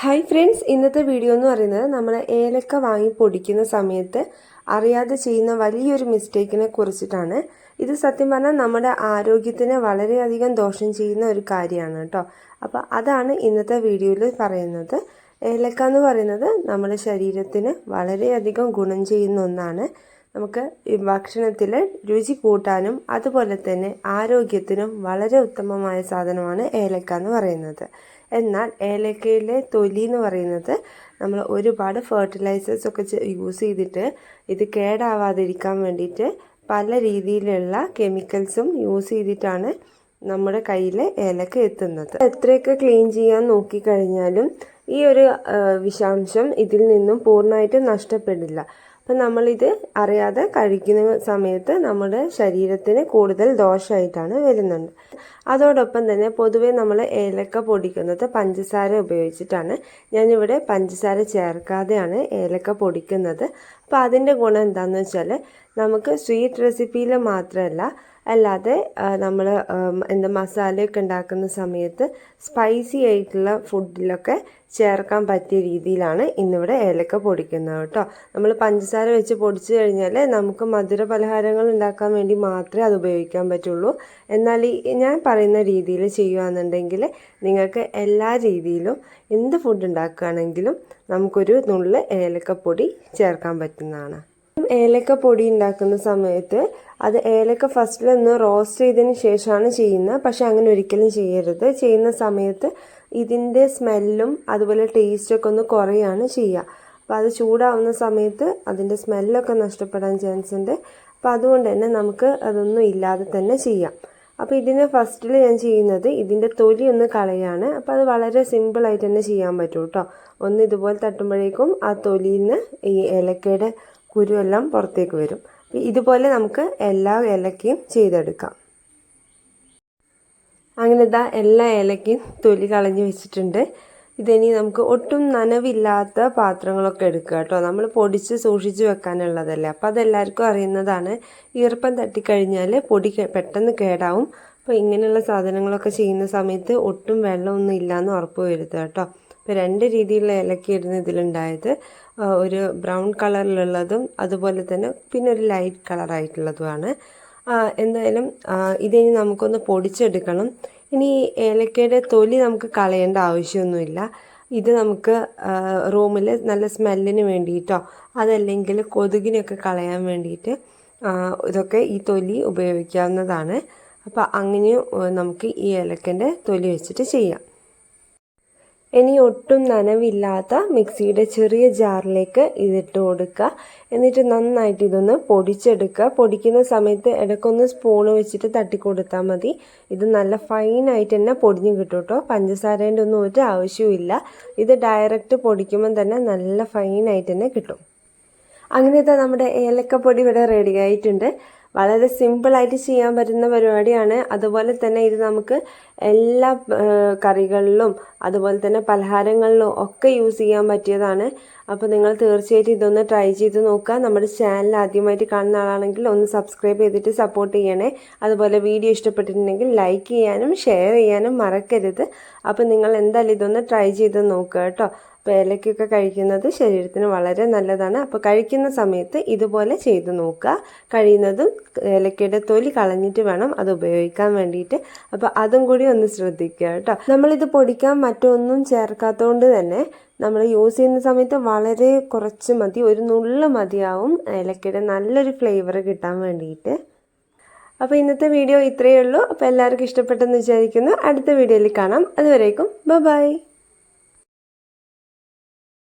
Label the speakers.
Speaker 1: Hi friends ഇന്നത്തെ video എന്ന് പറയുന്നത് നമ്മൾ ഏലക്ക വാങ്ങി പൊടിക്കുന്ന സമയത്ത് അറിയാതെ ചെയ്യുന്ന വലിയൊരു മിസ്റ്റേക്കിനെ കുറിച്ചിട്ടാണ്. ഇത് സത്യം പറഞ്ഞാൽ നമ്മുടെ ആരോഗ്യത്തിന് വളരെയധികം ദോഷം ചെയ്യുന്ന ഒരു കാര്യമാണ് കേട്ടോ. അപ്പോൾ അതാണ് ഇന്നത്തെ വീഡിയോയിൽ പറയുന്നത്. ഏലക്ക എന്ന് പറയുന്നത് നമ്മുടെ ശരീരത്തിന് വളരെയധികം ഗുണം ചെയ്യുന്ന ഒന്നാണ്. നമുക്ക് ഭക്ഷണത്തിൽ രുചി കൂട്ടാനും അതുപോലെ തന്നെ ആരോഗ്യത്തിനും വളരെ ഉത്തമമായ സാധനമാണ് ഏലക്ക എന്ന് പറയുന്നത്. എന്നാൽ ഏലക്കയിലെ തൊലി എന്ന് പറയുന്നത് നമ്മൾ ഒരുപാട് ഫെർട്ടിലൈസേഴ്സ് ഒക്കെ യൂസ് ചെയ്തിട്ട് ഇത് കേടാവാതിരിക്കാൻ വേണ്ടിയിട്ട് പല രീതിയിലുള്ള കെമിക്കൽസും യൂസ് ചെയ്തിട്ടാണ് നമ്മുടെ കയ്യിൽ ഏലക്ക എത്തുന്നത്. എത്രയൊക്കെ ക്ലീൻ ചെയ്യാൻ നോക്കിക്കഴിഞ്ഞാലും ഈ ഒരു വിഷാംശം ഇതിൽ നിന്നും പൂർണമായിട്ട് നഷ്ടപ്പെടില്ല. അപ്പം നമ്മളിത് അറിയാതെ കഴിക്കുന്ന സമയത്ത് നമ്മുടെ ശരീരത്തിന് കൂടുതൽ ദോഷമായിട്ടാണ് വരുന്നുണ്ട് അതോടൊപ്പം തന്നെ പൊതുവേ നമ്മൾ ഏലക്ക പൊടിക്കുന്നത് പഞ്ചസാര ഉപയോഗിച്ചിട്ടാണ്. ഞാനിവിടെ പഞ്ചസാര ചേർക്കാതെയാണ് ഏലക്ക പൊടിക്കുന്നത്. അപ്പോൾ അതിന്റെ ഗുണം എന്താണെന്ന് വെച്ചാൽ നമുക്ക് സ്വീറ്റ് റെസിപ്പിയിൽ മാത്രമല്ല അല്ലാതെ നമ്മൾ എന്താ മസാലയൊക്കെ ഉണ്ടാക്കുന്ന സമയത്ത് സ്പൈസി ആയിട്ടുള്ള ഫുഡിലൊക്കെ ചേർക്കാൻ പറ്റിയ രീതിയിലാണ് ഇന്നിവിടെ ഏലക്ക പൊടിക്കുന്നത് കേട്ടോ. നമ്മൾ പഞ്ചസാര വെച്ച് പൊടിച്ചു കഴിഞ്ഞാൽ നമുക്ക് മധുര പലഹാരങ്ങൾ ഉണ്ടാക്കാൻ വേണ്ടി മാത്രമേ അത് ഉപയോഗിക്കാൻ പറ്റുള്ളൂ. എന്നാൽ ഈ ഞാൻ പറയുന്ന രീതിയിൽ ചെയ്യുകയാണെന്നുണ്ടെങ്കിൽ നിങ്ങൾക്ക് എല്ലാ രീതിയിലും എന്ത് ഫുഡ് ഉണ്ടാക്കുകയാണെങ്കിലും നമുക്കൊരു നുള്ള് ഏലക്കപ്പൊടി ചേർക്കാൻ പറ്റുന്നതാണ്. ഏലക്ക പൊടി ഉണ്ടാക്കുന്ന സമയത്ത് അത് ഏലക്ക ഫസ്റ്റിൽ ഒന്ന് റോസ്റ്റ് ചെയ്തതിന് ശേഷമാണ് ചെയ്യുന്നത്. പക്ഷെ അങ്ങനെ ഒരിക്കലും ചെയ്യരുത്. ചെയ്യുന്ന സമയത്ത് ഇതിന്റെ സ്മെല്ലും അതുപോലെ ടേസ്റ്റൊക്കെ ഒന്ന് കുറയാണ് ചെയ്യുക. അപ്പോൾ അത് ചൂടാവുന്ന സമയത്ത് അതിന്റെ സ്മെല്ലൊക്കെ നഷ്ടപ്പെടാൻ ചാൻസ് ഉണ്ട്. അപ്പോൾ അതുകൊണ്ട് തന്നെ നമുക്ക് അതൊന്നും ഇല്ലാതെ തന്നെ ചെയ്യാം. അപ്പോൾ ഇതിന് ഫസ്റ്റിൽ ഞാൻ ചെയ്യുന്നത് ഇതിന്റെ തൊലി ഒന്ന് കളയാണ്. അപ്പോൾ അത് വളരെ സിമ്പിളായിട്ട് തന്നെ ചെയ്യാൻ പറ്റും കേട്ടോ ഒന്ന് ഇതുപോലെ തട്ടുമ്പോഴേക്കും ആ തൊലിയിൽ നിന്ന് ഈ ഏലക്കയുടെ കുരുവെല്ലാം പുറത്തേക്ക് വരും. ഇതുപോലെ നമുക്ക് എല്ലാ ഇലക്കയും ചെയ്തെടുക്കാം. അങ്ങനെ ഇതാ എല്ലാ ഇലക്കയും തൊലി കളഞ്ഞ് വെച്ചിട്ടുണ്ട്. ഇതിനി നമുക്ക് ഒട്ടും നനവില്ലാത്ത പാത്രങ്ങളൊക്കെ എടുക്കുക കേട്ടോ. നമ്മൾ പൊടിച്ച് സൂക്ഷിച്ച് വെക്കാനുള്ളതല്ലേ. അപ്പോൾ അതെല്ലാവർക്കും അറിയുന്നതാണ്. ഈർപ്പം തട്ടിക്കഴിഞ്ഞാൽ പൊടി പെട്ടെന്ന് കേടാവും. അപ്പോൾ ഇങ്ങനെയുള്ള സാധനങ്ങളൊക്കെ ചെയ്യുന്ന സമയത്ത് ഒട്ടും വെള്ളമൊന്നും ഇല്ലയെന്ന് ഉറപ്പ് വരുത്തുക കേട്ടോ. ഇപ്പോൾ രണ്ട് രീതിയിലുള്ള ഏലക്കയായിരുന്നു ഇതിലുണ്ടായത്. ഒരു ബ്രൗൺ കളറിലുള്ളതും അതുപോലെ തന്നെ പിന്നെ ഒരു ലൈറ്റ് കളറായിട്ടുള്ളതുമാണ്. എന്തായാലും ഇതിനി നമുക്കൊന്ന് പൊടിച്ചെടുക്കണം. ഇനി ഏലക്കയുടെ തൊലി നമുക്ക് കളയേണ്ട ആവശ്യമൊന്നുമില്ല. ഇത് നമുക്ക് റൂമിൽ നല്ല സ്മെല്ലിന് വേണ്ടിയിട്ടോ അതല്ലെങ്കിൽ കൊതുകിനൊക്കെ കളയാൻ വേണ്ടിയിട്ട് ഇതൊക്കെ ഈ തൊലി ഉപയോഗിക്കാവുന്നതാണ്. അപ്പോൾ അങ്ങനെയും നമുക്ക് ഈ ഏലക്കന്റെ തൊലി വെച്ചിട്ട് ചെയ്യാം. ഇനി ഒട്ടും നനവില്ലാത്ത മിക്സിയുടെ ചെറിയ ജാറിലേക്ക് ഇതിട്ട് കൊടുക്കുക. എന്നിട്ട് നന്നായിട്ട് ഇതൊന്ന് പൊടിച്ചെടുക്കുക. പൊടിക്കുന്ന സമയത്ത് ഇടയ്ക്കൊന്ന് സ്പൂൺ വെച്ചിട്ട് തട്ടി കൊടുത്താൽ മതി. ഇത് നല്ല ഫൈനായിട്ട് തന്നെ പൊടിഞ്ഞ് കിട്ടും കേട്ടോ പഞ്ചസാരേന്റെ ഒന്നും ഒരു ആവശ്യമില്ല ഇത് ഡയറക്റ്റ് പൊടിക്കുമ്പം തന്നെ നല്ല ഫൈനായിട്ട് തന്നെ കിട്ടും. അങ്ങനത്തെ നമ്മുടെ ഏലക്കപ്പൊടി ഇവിടെ റെഡി ആയിട്ടുണ്ട്. വളരെ സിമ്പിളായിട്ട് ചെയ്യാൻ പറ്റുന്ന പരിപാടിയാണ്. അതുപോലെ തന്നെ ഇത് നമുക്ക് എല്ലാ കറികളിലും അതുപോലെ തന്നെ പലഹാരങ്ങളിലും ഒക്കെ യൂസ് ചെയ്യാൻ പറ്റിയതാണ്. അപ്പോൾ നിങ്ങൾ തീർച്ചയായിട്ടും ഇതൊന്ന് ട്രൈ ചെയ്ത് നോക്കുക. നമ്മുടെ ചാനൽ ആദ്യമായിട്ട് കാണുന്ന ആളാണെങ്കിൽ ഒന്ന് സബ്സ്ക്രൈബ് ചെയ്തിട്ട് സപ്പോർട്ട് ചെയ്യണേ. അതുപോലെ വീഡിയോ ഇഷ്ടപ്പെട്ടിട്ടുണ്ടെങ്കിൽ ലൈക്ക് ചെയ്യാനും ഷെയർ ചെയ്യാനും മറക്കരുത്. അപ്പോൾ നിങ്ങൾ എന്തായാലും ഇതൊന്ന് ട്രൈ ചെയ്ത് നോക്കുക കേട്ടോ. അപ്പോൾ ഏലക്കൊക്കെ കഴിക്കുന്നത് ശരീരത്തിന് വളരെ നല്ലതാണ്. അപ്പോൾ കഴിക്കുന്ന സമയത്ത് ഇതുപോലെ ചെയ്ത് നോക്കുക. കഴിയുന്നതും ഏലക്കയുടെ തൊലി കളഞ്ഞിട്ട് വേണം അത് ഉപയോഗിക്കാൻ വേണ്ടിയിട്ട്. അപ്പോൾ അതും കൂടി ഒന്ന് ശ്രദ്ധിക്കുക കേട്ടോ. നമ്മളിത് പൊടിക്കാൻ മറ്റൊന്നും ചേർക്കാത്തതുകൊണ്ട് തന്നെ നമ്മൾ യൂസ് ചെയ്യുന്ന സമയത്ത് വളരെ കുറച്ച് മതി ഒരു നുള്ളു മതിയാവും. ഏലക്കയുടെ നല്ലൊരു ഫ്ലേവർ കിട്ടാൻ വേണ്ടിയിട്ട്. അപ്പോൾ ഇന്നത്തെ വീഡിയോ ഇത്രയേ ഉള്ളൂ. അപ്പോൾ എല്ലാവർക്കും ഇഷ്ടപ്പെട്ടെന്ന് വിചാരിക്കുന്നു. അടുത്ത വീഡിയോയിൽ കാണാം. അതുവരേക്കും ബൈ